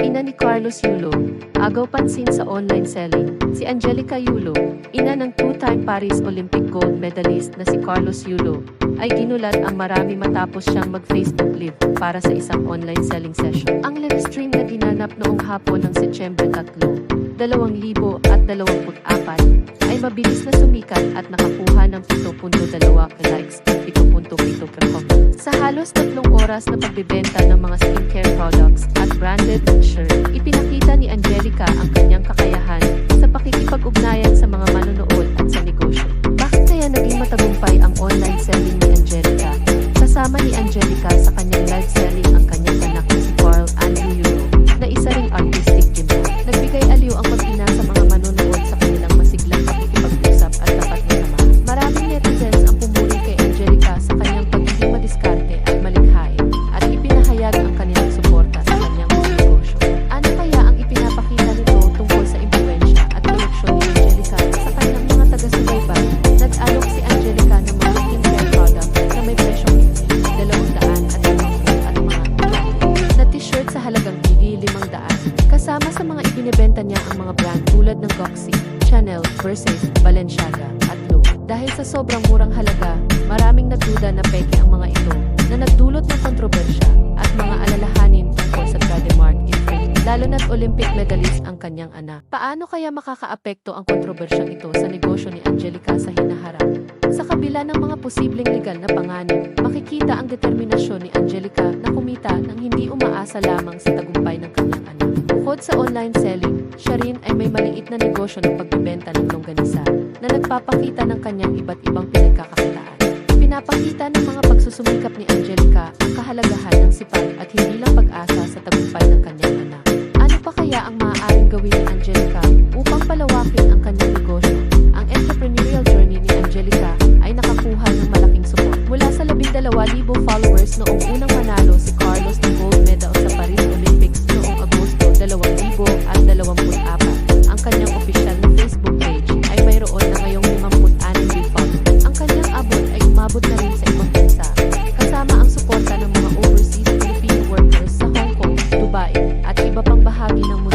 ina ni Carlos Yulo, agaw pansin sa online selling. Si Angelica Yulo, ina ng two-time Paris Olympic gold medalist na si Carlos Yulo, ay ginulat ang marami matapos siyang mag-Facebook Live para sa isang online selling session. Ang live stream na ginanap noong hapon ng Setyembre 3, 2024 ay mabilis na sumikat at nakakuha ng 7.2 likes at 7.7 per comment. Sa halos tatlong oras na pagbibenta ng mga skincare products at branded shirt, ipinakita ni Angelica ang kanyang kakayahan sa pakikipag-ugnayan sa mga manonood at sa negosyo. Bakit kaya naging matagumpay ang online selling ni Angelica? Kasama ni Angelica sa kanyang live Kasama sa mga ibinebenta niya ang mga brand tulad ng Goxi, Chanel, Versace, Balenciaga at Loewe. Dahil sa sobrang murang halaga, maraming nagduda na peke ang mga ito na nagdulot ng kontrobersya at mga alalahanin tungkol sa trademark infringement. Lalo na't Olympic medalist ang kanyang anak. Paano kaya makakaapekto ang kontrobersyang ito sa negosyo ni Angelica sa hinaharap? Sa kabila ng mga posibleng legal na panganib, makikita ang determinasyon ni Angelica na kumita nang hindi umaasa lamang sa tagumpay. Bukod sa online selling, siya rin ay may maliit na negosyo ng pagbibenta ng longganisa na nagpapakita ng kanyang iba't ibang pinagkakakitaan. Pinapakita ng mga pagsusumikap ni Angelica ang kahalagahan ng sipag at hindi lang pag-asa sa tagumpay ng kanyang anak. Ano pa kaya ang maaaring gawin ni Angelica upang palawakin ang kanyang negosyo? Ang entrepreneurial journey ni Angelica ay nakakuha ng malaking support. Mula sa 12,000 followers noong unang manalo si Carlos Babylon.